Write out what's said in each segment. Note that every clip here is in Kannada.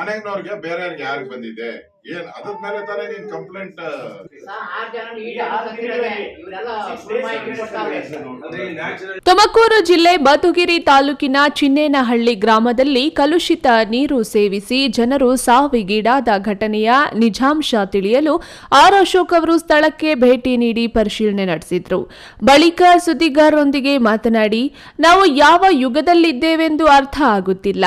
ಮನೆಗ್ನವ್ರಿಗೆ ಬೇರೆಯವ್ರಿಗೆ ಯಾರಿಗೆ ಬಂದಿದೆ? ಏನ್ ಅದ್ರ ಮೇಲೆ ತಾನೇ ನೀನ್ ಕಂಪ್ಲೇಂಟ್. ತುಮಕೂರು ಜಿಲ್ಲೆ ಮಧುಗಿರಿ ತಾಲೂಕಿನ ಚಿನ್ನೇನಹಳ್ಳಿ ಗ್ರಾಮದಲ್ಲಿ ಕಲುಷಿತ ನೀರು ಸೇವಿಸಿ ಜನರು ಸಾವಿಗೀಡಾದ ಘಟನೆಯ ನಿಜಾಂಶ ತಿಳಿಯಲು ಆರ್ ಅಶೋಕ್ ಅವರು ಸ್ಥಳಕ್ಕೆ ಭೇಟಿ ನೀಡಿ ಪರಿಶೀಲನೆ ನಡೆಸಿದ್ರು. ಬಳಿಕ ಸುದ್ದಿಗಾರರೊಂದಿಗೆ ಮಾತನಾಡಿ ನಾವು ಯಾವ ಯುಗದಲ್ಲಿದ್ದೇವೆಂದು ಅರ್ಥ ಆಗುತ್ತಿಲ್ಲ.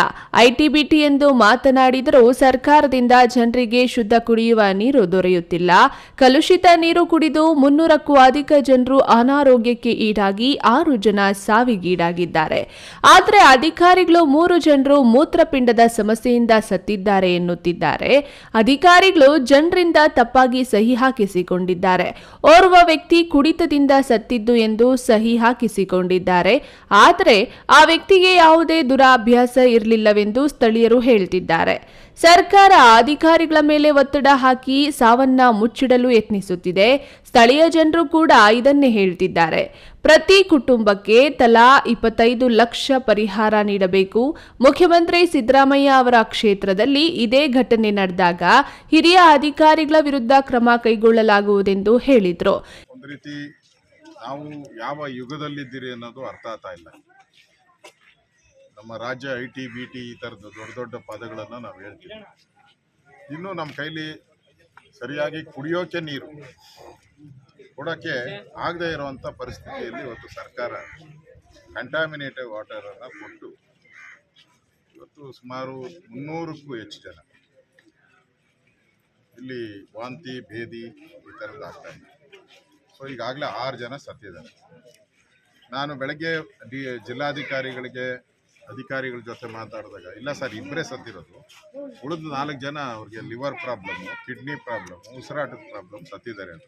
ಐಟಿಬಿಟಿ ಎಂದು ಮಾತನಾಡಿದರೂ ಸರ್ಕಾರದಿಂದ ಜನರಿಗೆ ಶುದ್ಧ ಕುಡಿಯುವ ನೀರು ದೊರೆಯುತ್ತಿಲ್ಲ. ಕಲುಷಿತ ನೀರು ಕುಡಿದು ಮುನ್ನೂರಕ್ಕೂ ಅಧಿಕ ಜನರು ಅನಾರೋಗ್ಯಕ್ಕೆ ಈಡಾಗಿ ಆರು ಜನ ಸಾವಿಗೀಡಾಗಿದ್ದಾರೆ. ಆದರೆ ಅಧಿಕಾರಿಗಳು ಮೂರು ಜನರು ಮೂತ್ರಪಿಂಡದ ಸಮಸ್ಯೆಯಿಂದ ಸತ್ತಿದ್ದಾರೆ ಎನ್ನುತ್ತಿದ್ದಾರೆ. ಅಧಿಕಾರಿಗಳು ಜನರಿಂದ ತಪ್ಪಾಗಿ ಸಹಿ ಹಾಕಿಸಿಕೊಂಡಿದ್ದಾರೆ. ಓರ್ವ ವ್ಯಕ್ತಿ ಕುಡಿತದಿಂದ ಸತ್ತಿದ್ದು ಎಂದು ಸಹಿ ಹಾಕಿಸಿಕೊಂಡಿದ್ದಾರೆ. ಆದರೆ ಆ ವ್ಯಕ್ತಿಗೆ ಯಾವುದೇ ದುರಾಭ್ಯಾಸ ಇರಲಿಲ್ಲವೆಂದು ಸ್ಥಳೀಯರು ಹೇಳ್ತಿದ್ದಾರೆ. ಸರ್ಕಾರ ಅಧಿಕಾರಿಗಳ ಮೇಲೆ ಒತ್ತಡ ಹಾಕಿ ಸಾವನ್ನ ಮುಚ್ಚಿಡಲು ಯತ್ನಿಸುತ್ತಿದೆ. ಸ್ಥಳೀಯ ಜನರು ಕೂಡ ಇದನ್ನೇ ಹೇಳ್ತಿದ್ದಾರೆ. ಪ್ರತಿ ಕುಟುಂಬಕ್ಕೆ ತಲಾ ಇಪ್ಪತ್ತೈದು ಲಕ್ಷ ಪರಿಹಾರ ನೀಡಬೇಕು. ಮುಖ್ಯಮಂತ್ರಿ ಸಿದ್ದರಾಮಯ್ಯ ಅವರ ಕ್ಷೇತ್ರದಲ್ಲಿ ಇದೇ ಘಟನೆ ನಡೆದಾಗ ಹಿರಿಯ ಅಧಿಕಾರಿಗಳ ವಿರುದ್ಧ ಕ್ರಮ ಕೈಗೊಳ್ಳಲಾಗುವುದೆಂದು ಹೇಳಿದರು. ನಾವು ಯಾವ ಯುಗದಲ್ಲಿದ್ದೀರಿ ಅನ್ನೋದು ಅರ್ಥ ಇಲ್ಲ. ನಮ್ಮ ರಾಜ್ಯ ಐ ಟಿ, ಬಿ ಟಿ ಈ ಥರದ ದೊಡ್ಡ ದೊಡ್ಡ ಪದಗಳನ್ನು ನಾವು ಹೇಳ್ತೀವಿ. ಇನ್ನು ನಮ್ಮ ಕೈಲಿ ಸರಿಯಾಗಿ ಕುಡಿಯೋಕೆ ನೀರು ಕೊಡೋಕ್ಕೆ ಆಗದೇ ಇರುವಂಥ ಪರಿಸ್ಥಿತಿಯಲ್ಲಿ ಇವತ್ತು ಸರ್ಕಾರ ಕಂಟಾಮಿನೇಟೆಡ್ ವಾಟರನ್ನು ಕೊಟ್ಟು ಇವತ್ತು ಸುಮಾರು ಮುನ್ನೂರಕ್ಕೂ ಹೆಚ್ಚು ಜನ ಇಲ್ಲಿ ವಾಂತಿ, ಭೇದಿ ಈ ಥರದ್ದು ಆಗ್ತಾ ಇದೆ. ಸೊ ಈಗಾಗಲೇ ಆರು ಜನ ಸತ್ತಿದ್ದಾರೆ. ನಾನು ಬೆಳಗ್ಗೆ ಡಿ, ಜಿಲ್ಲಾಧಿಕಾರಿಗಳಿಗೆ ಅಧಿಕಾರಿಗಳ ಜೊತೆ ಮಾತಾಡಿದಾಗ, ಇಲ್ಲ ಸರ್ ಇಬ್ಬರೇ ಸತ್ತಿರೋದು. ಉಳಿದ ನಾಲ್ಕು ಜನ ಅವ್ರಿಗೆ ಲಿವರ್ ಪ್ರಾಬ್ಲಮ್ಮು ಕಿಡ್ನಿ ಪ್ರಾಬ್ಲಮ್ ಉಸಿರಾಟದ ಪ್ರಾಬ್ಲಮ್ ಸತ್ತಿದ್ದಾರೆ ಅಂತ.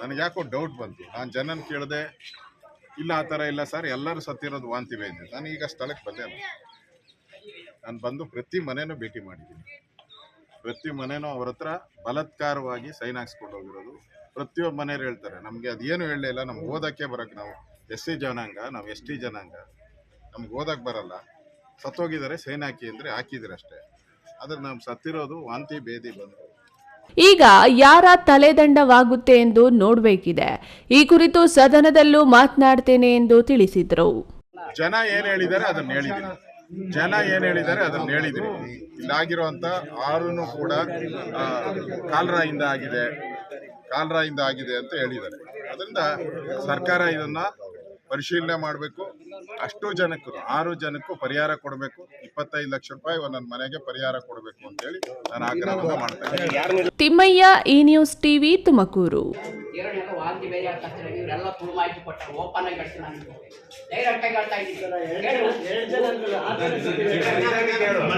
ನನಗೆ ಯಾಕೋ ಡೌಟ್ ಬಂತು. ನಾನು ಜನನ ಕೇಳಿದೆ, ಇಲ್ಲ ಆ ಥರ ಇಲ್ಲ ಸರ್, ಎಲ್ಲರೂ ಸತ್ತಿರೋದು ವಾಂತಿ ಭೇದಿ ನಾನು ಈಗ ಸ್ಥಳಕ್ಕೆ ಬಂದೆ ನಾನು. ಬಂದು ಪ್ರತಿ ಮನೆನೂ ಭೇಟಿ ಮಾಡಿದ್ದೀನಿ. ಪ್ರತಿ ಮನೆಯೂ ಅವ್ರ ಹತ್ರ ಬಲತ್ಕಾರವಾಗಿ ಸೈನ್ ಹಾಕ್ಸ್ಕೊಂಡು ಹೋಗಿರೋದು. ಪ್ರತಿಯೊಬ್ಬ ಮನೆಯವ್ರು ಹೇಳ್ತಾರೆ, ನಮಗೆ ಅದೇನು ಹೇಳಲಿಲ್ಲ ನಮ್ಗೆ ಓದೋಕ್ಕೆ ಬರೋಕ್ಕೆ ನಾವು ಎಸ್ ಸಿ ಜನಾಂಗ, ನಾವು ಎಸ್ ಟಿ ಜನಾಂಗ. ನಮ್ಗೆ ಓದಕ್ಕೆ ಬರಲ್ಲ. ಸತ್ತೋಗಿದ್ದಾರೆ ಸೈನ್ ಹಾಕಿ ಅಂದರೆ ಹಾಕಿದ್ರೆ ಅಷ್ಟೇ. ಆದ್ರೆ ನಾವು ಸತ್ತಿರೋದು ವಾಂತಿ ಭೇದಿ ಬಂದು. ಈಗ ಯಾರ ತಲೆದಂಡವಾಗುತ್ತೆ ಎಂದು ನೋಡಬೇಕಿದೆ. ಈ ಕುರಿತು ಸದನದಲ್ಲೂ ಮಾತನಾಡ್ತೇನೆ ಎಂದು ತಿಳಿಸಿದರು. ಜನ ಏನ್ ಹೇಳಿದ್ದಾರೆ ಅದನ್ನ ಹೇಳಿದ್ದೀನಿ. ಜನ ಏನ್ ಹೇಳಿದ್ದಾರೆ ಅದನ್ನ ಹೇಳಿದ್ದೀನಿ. ಇಲ್ಲಾಗಿರುವಂತ ಆರುನು ಕೂಡ ಕಾಲ್ರಾಯಿಂದ ಆಗಿದೆ. ಕಾಲ್ರಾಯಿಂದ ಆಗಿದೆ ಅಂತ ಹೇಳಿದ್ದಾರೆ. ಅದರಿಂದ ಸರ್ಕಾರ ಇದನ್ನ ಪರಿಶೀಲನೆ ಮಾಡಬೇಕು. ಅಷ್ಟು ಜನಕ್ಕೂ ಆರು ಜನಕ್ಕೂ ಪರಿಹಾರ ಕೊಡಬೇಕು. ಇಪ್ಪತ್ತೈದು ಲಕ್ಷ ರೂಪಾಯಿ ಒಂದೊಂದು ಮನೆಗೆ ಪರಿಹಾರ ಕೊಡಬೇಕು ಅಂತ ಹೇಳಿ ನಾನು ಆಗ್ರಹವನ್ನು ಮಾಡ್ತೇನೆ ಇದ್ದೀನಿ. ತಿಮ್ಮಯ್ಯ ಈ ನ್ಯೂಸ್ ಟಿವಿ ತುಮಕೂರು. ಡೈರೆಕ್ಟ್ ಆಗಿ